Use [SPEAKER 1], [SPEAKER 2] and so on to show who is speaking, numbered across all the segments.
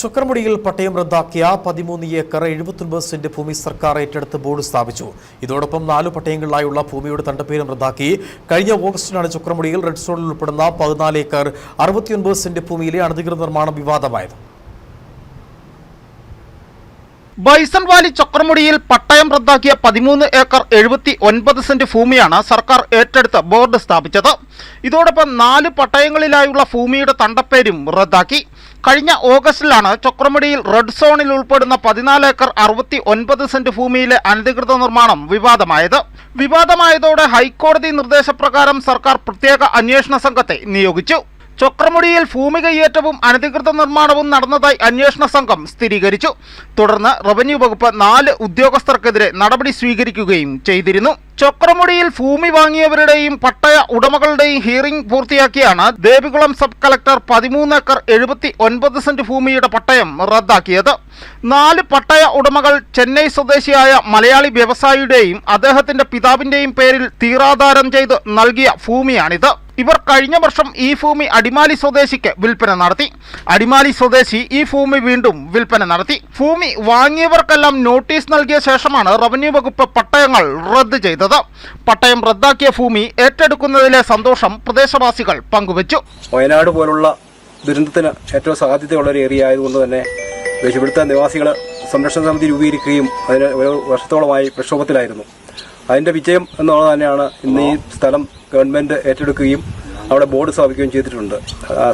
[SPEAKER 1] ചുക്രമുടിയിൽ പട്ടയം റദ്ദാക്കിയ പതിമൂന്ന് ഏക്കർ എഴുപത്തൊൻപത് സെന്റ് ഭൂമി സർക്കാർ ഏറ്റെടുത്ത് ബോർഡ് സ്ഥാപിച്ചു. ഇതോടൊപ്പം നാലു പട്ടയങ്ങളിലായുള്ള ഭൂമിയുടെ തണ്ടപ്പേരും റദ്ദാക്കി. കഴിഞ്ഞ ഓഗസ്റ്റിനാണ് ചുക്രമുടിയിൽ റെഡ് സോണിൽ ഉൾപ്പെടുന്ന പതിനാല് ഏക്കർ അറുപത്തിയൊൻപത് സെന്റ് ഭൂമിയിലെ അനധികൃത നിർമ്മാണം വിവാദമായത്.
[SPEAKER 2] ബൈസൺ വാലി ചക്രമുടിയിൽ പട്ടയം റദ്ദാക്കിയ പതിമൂന്ന് ഏക്കർ എഴുപത്തി ഒൻപത് സെന്റ് ഭൂമിയാണ് സർക്കാർ ഏറ്റെടുത്ത് ബോർഡ് സ്ഥാപിച്ചത്. ഇതോടൊപ്പം നാല് പട്ടയങ്ങളിലായുള്ള ഭൂമിയുടെ തണ്ടപ്പേരും റദ്ദാക്കി. കഴിഞ്ഞ ഓഗസ്റ്റിലാണ് ചക്രമുടിയിൽ റെഡ് സോണിൽ ഉൾപ്പെടുന്ന പതിനാല് ഏക്കർ അറുപത്തി ഒൻപത് സെന്റ് ഭൂമിയിലെ അനധികൃത നിർമ്മാണം വിവാദമായത്. വിവാദമായതോടെ ഹൈക്കോടതി നിർദ്ദേശപ്രകാരം സർക്കാർ പ്രത്യേക അന്വേഷണ സംഘത്തെ നിയോഗിച്ചു. ചൊക്രമുടിയിൽ ഭൂമി കയ്യേറ്റവും അനധികൃത നിർമ്മാണവും നടന്നതായി അന്വേഷണ സംഘം സ്ഥിരീകരിച്ചു. തുടർന്ന് റവന്യൂ വകുപ്പ് നാല് ഉദ്യോഗസ്ഥർക്കെതിരെ നടപടി സ്വീകരിക്കുകയും ചെയ്തിരുന്നു. ചൊക്രമുടിയിൽ ഭൂമി വാങ്ങിയവരുടെയും പട്ടയ ഉടമകളുടെയും ഹിയറിംഗ് പൂർത്തിയാക്കിയാണ് ദേവികുളം സബ് കളക്ടർ പതിമൂന്ന് ഏക്കർ എഴുപത്തി ഒൻപത് സെന്റ് ഭൂമിയുടെ പട്ടയം റദ്ദാക്കിയത്. നാല് പട്ടയ ഉടമകൾ ചെന്നൈ സ്വദേശിയായ മലയാളി വ്യവസായിയുടെയും അദ്ദേഹത്തിന്റെ പിതാവിന്റെയും പേരിൽ തീറാധാരം ചെയ്ത് നൽകിയ ഭൂമിയാണിത്. ഇവർ കഴിഞ്ഞ വർഷം ഈ ഭൂമി അടിമാലി സ്വദേശിക്ക് വിൽപ്പന നടത്തി. അടിമാലി സ്വദേശി ഈ ഭൂമി വീണ്ടും വിൽപ്പന നടത്തി. ഭൂമി വാങ്ങിയവർക്കെല്ലാം നോട്ടീസ് നൽകിയ ശേഷമാണ് റവന്യൂ വകുപ്പ് പട്ടയങ്ങൾ റദ്ദ് ചെയ്തത്. പട്ടയം റദ്ദാക്കിയ ഭൂമി ഏറ്റെടുക്കുന്നതിലെ സന്തോഷം പ്രദേശവാസികൾ പങ്കുവച്ചു.
[SPEAKER 3] വയനാട് പോലുള്ള ദുരന്തത്തിന് ഏറ്റവും സാധ്യതയുള്ള ഒരു ഏരിയ ആയതുകൊണ്ട് തന്നെ ഇവിടുത്തെ നിവാസികൾ സംരക്ഷണ സമിതി രൂപീകരിക്കുകയും അതിന് ഒരു വർഷത്തോളമായി പ്രക്ഷോഭത്തിലായിരുന്നു. അതിന്റെ വിജയം എന്നുള്ളത് തന്നെയാണ് ഇന്ന് ഈ സ്ഥലം ഗവൺമെന്റ് ഏറ്റെടുക്കുകയും അവിടെ ബോർഡ് സ്ഥാപിക്കുകയും ചെയ്തിട്ടുണ്ട്.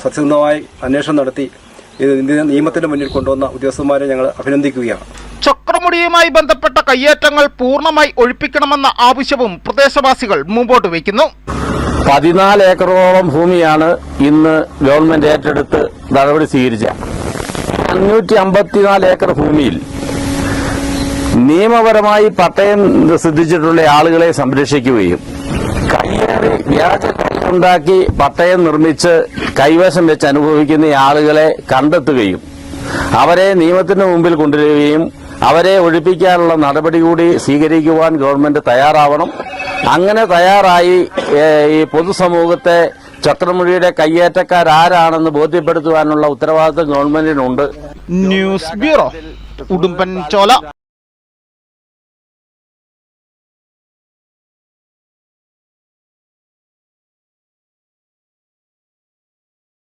[SPEAKER 3] സത്യസന്ധമായി അന്വേഷണം നടത്തി ഇത് ഇന്ത്യ നിയമത്തിന്റെ മുന്നിൽ കൊണ്ടുവന്ന ഉദ്യോഗസ്ഥന്മാരെ ഞങ്ങൾ അഭിനന്ദിക്കുകയാണ്.
[SPEAKER 2] ചക്രമുടിയുമായി ബന്ധപ്പെട്ട കയ്യേറ്റങ്ങൾ പൂർണമായി ഒഴിപ്പിക്കണമെന്ന ആവശ്യവും പ്രദേശവാസികൾ മുമ്പോട്ട് വയ്ക്കുന്നു.
[SPEAKER 4] പതിനാല് ഏക്കറോളം ഭൂമിയാണ് ഇന്ന് ഗവൺമെന്റ് ഏറ്റെടുത്ത് നടപടി സ്വീകരിച്ച. അഞ്ഞൂറ്റി അമ്പത്തിനാല് ഏക്കർ ഭൂമിയിൽ നിയമപരമായി പട്ടയം സിദ്ധിച്ചിട്ടുള്ള ആളുകളെ സംരക്ഷിക്കുകയും കയ്യേറി വ്യാജ ഉണ്ടാക്കി പട്ടയം നിർമ്മിച്ച് കൈവശം വെച്ച് അനുഭവിക്കുന്ന ആളുകളെ കണ്ടെത്തുകയും അവരെ നിയമത്തിന് മുമ്പിൽ കൊണ്ടുവരികയും അവരെ ഒഴിപ്പിക്കാനുള്ള നടപടി കൂടി സ്വീകരിക്കുവാൻ ഗവൺമെന്റ് തയ്യാറാവണം. അങ്ങനെ തയ്യാറായി ഈ പൊതുസമൂഹത്തെ ചക്രമുഴിയുടെ കയ്യേറ്റക്കാരാരാണെന്ന് ബോധ്യപ്പെടുത്തുവാനുള്ള ഉത്തരവാദിത്വം ഗവൺമെന്റിനുണ്ട്.
[SPEAKER 2] ന്യൂസ് ബ്യൂറോ ഉടുമ്പൻ ചോല